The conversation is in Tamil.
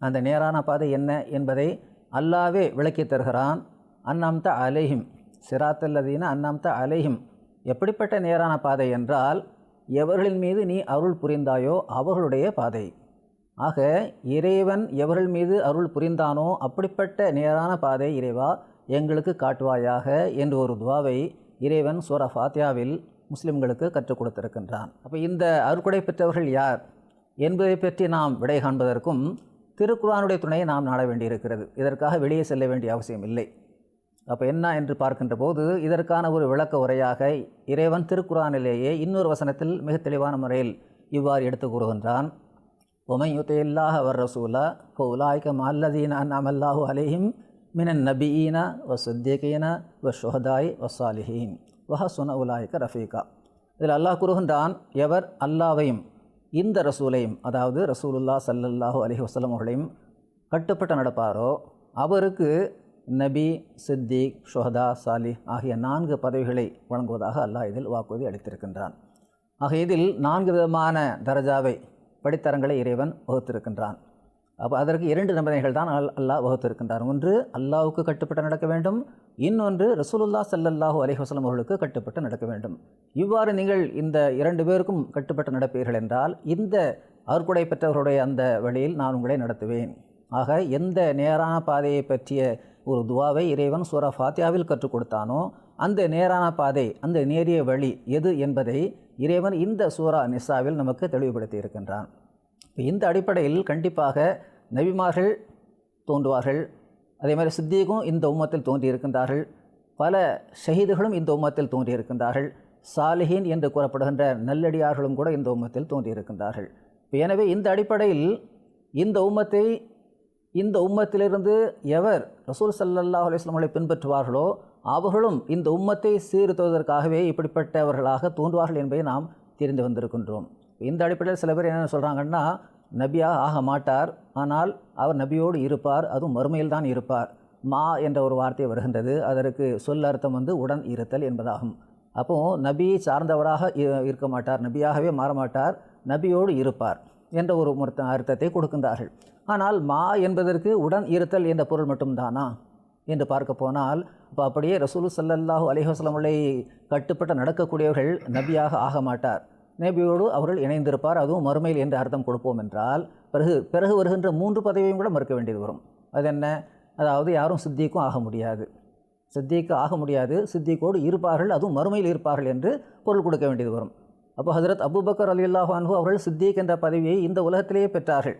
அந்த நேரான பாதை என்ன என்பதை அல்லாவே விளக்கி தருகிறான். அன்னம்த அலைஹிம். சிராத்தல்லதீன அன்னம்த அலைஹிம். எப்படிப்பட்ட நேரான பாதை என்றால் எவர்களின் மீது நீ அருள் புரிந்தாயோ அவர்களுடைய பாதை. ஆக இறைவன் எவர்கள் மீது அருள் புரிந்தானோ அப்படிப்பட்ட நேரான பாதை இறைவா எங்களுக்கு காட்டுவாயாக என்று ஒரு துவாவை இறைவன் சூரா ஃபாத்தியாவில் முஸ்லிம்களுக்கு கற்றுக் கொடுத்திருக்கின்றான். அப்போ இந்த அருக்குடை பெற்றவர்கள் யார் என்பதை பற்றி நாம் விடை காண்பதற்கும் திருக்குறானுடைய துணையை நாம் நாட வேண்டியிருக்கிறது. இதற்காக வெளியே செல்ல வேண்டிய அவசியம் இல்லை. அப்போ என்ன என்று பார்க்கின்ற போது இதற்கான ஒரு விளக்க உரையாக இறைவன் திருக்குறானிலேயே இன்னொரு வசனத்தில் மிக தெளிவான முறையில் இவ்வாறு எடுத்து கூறுகின்றான். ஒமை யுத்தையில்லாஹ் வர் ரசூலா உலாய்க்க மல்லதீன அன்னமல்லாஹு அலைஹிம் மினன் நபீனா வ சுத்திகீன வ ஷுஹதாய் வசாலிஹீன் வஹ சுன உலாய்க்க ரஃபீகா. இதில் அல்லாஹ் கூறுகின்றான் எவர் அல்லாவையும் இந்த ரசூலையும் அதாவது ரசூலுல்லா சல்லல்லாஹு அலைஹி வசலம் அவர்களையும் கட்டுப்பட்டு நடப்பாரோ? அவருக்கு நபி சித்திக் ஷொஹதா சாலி ஆகிய நான்கு பதவிகளை வழங்குவதாக அல்லாஹ் இதில் வாக்குறுதி அளித்திருக்கின்றான். ஆக இதில் நான்கு விதமான தரஜாவை படித்தரங்களை இறைவன் வகுத்திருக்கின்றான். அப்போ அதற்கு இரண்டு நிபந்தனைகள் தான் அல் அல்லாஹ் வகுத்திருக்கின்றார். ஒன்று அல்லாவுக்கு கட்டுப்பட்டு நடக்க வேண்டும். இன்னொன்று ரசூலுல்லா சல்லல்லாஹு அலிஹசலம் அவர்களுக்கு கட்டுப்பட்டு நடக்க வேண்டும். இவ்வாறு நீங்கள் இந்த இரண்டு பேருக்கும் கட்டுப்பட்டு நடப்பீர்கள் என்றால் இந்த அருட்கொடை பெற்றவர்களுடைய அந்த வழியில் நான் உங்களை நடத்துவேன். ஆக எந்த நேரான பாதையை பற்றிய ஒரு துவாவை இறைவன் சூரா ஃபாத்தியாவில் கற்றுக் கொடுத்தானோ அந்த நேரான பாதை அந்த நேரிய வழி எது என்பதை இறைவன் இந்த சூரா நிசாவில் நமக்கு தெளிவுபடுத்தி இருக்கின்றான் இந்த அடிப்படையில் கண்டிப்பாக நபிமார்கள் தோன்றுவார்கள். அதே மாதிரி சித்தீகும் இந்த உம்மத்தில் தோன்றியிருக்கின்றார்கள். பல ஷஹீதுகளும் இந்த உம்மத்தில் தோன்றியிருக்கின்றார்கள். சாலிஹீன் என்று கூறப்படுகின்ற நல்லடியார்களும் கூட இந்த உம்மத்தில் தோன்றியிருக்கின்றார்கள். எனவே இந்த அடிப்படையில் இந்த உம்மத்தை இந்த உம்மத்திலிருந்து எவர் ரசூல் சல்லல்லாஹு அலுவலாமலை பின்பற்றுவார்களோ அவர்களும் இந்த உம்மத்தை சீர்த்துவதற்காகவே இப்படிப்பட்டவர்களாக தோன்றுவார்கள் என்பதை நாம் தெரிந்து வந்திருக்கின்றோம். இந்த அடிப்படையில் சில பேர் என்ன சொல்கிறாங்கன்னா நபியாக ஆக மாட்டார். ஆனால் அவர் நபியோடு இருப்பார். அதுவும் மறுமையில் தான் இருப்பார். மா என்ற ஒரு வார்த்தை வருகின்றது. அதற்கு சொல் அர்த்தம் வந்து உடன் இருத்தல் என்பதாகும். அப்போது நபியை சார்ந்தவராக இ- இருக்க மாட்டார். நபியாகவே மாற மாட்டார். நபியோடு இருப்பார் என்ற ஒரு முர்த்த அர்த்தத்தை கொடுக்கின்றார்கள். ஆனால் மா என்பதற்கு உடன் இருத்தல் என்ற பொருள் மட்டும்தானா? என்று பார்க்க போனால் இப்போ அப்படியே ரசூலு ஸல்லல்லாஹு அலைஹி கட்டுப்பட்டு நடக்கக்கூடியவர்கள் நபியாக ஆக மாட்டார். நபியோடு அவர்கள் இணைந்திருப்பார். அதுவும் மறுமையில் என்று அர்த்தம் கொடுப்போம் என்றால் பிறகு பிறகு வருகின்ற மூன்று பதவியும் கூட மறுக்க வேண்டியது வரும். அது என்ன அதாவது யாரும் சித்திக்கும் ஆக முடியாது. சித்திக்கு ஆக முடியாது. சித்திக்கோடு இருப்பார்கள். அதுவும் மறுமையில் இருப்பார்கள் என்று பொருள் கொடுக்க வேண்டியது வரும். அப்போ ஹசரத் அபுபக்கர் அலி அல்லாஹ் அவர்கள் சித்திக் என்ற பதவியை இந்த உலகத்திலேயே பெற்றார்கள்.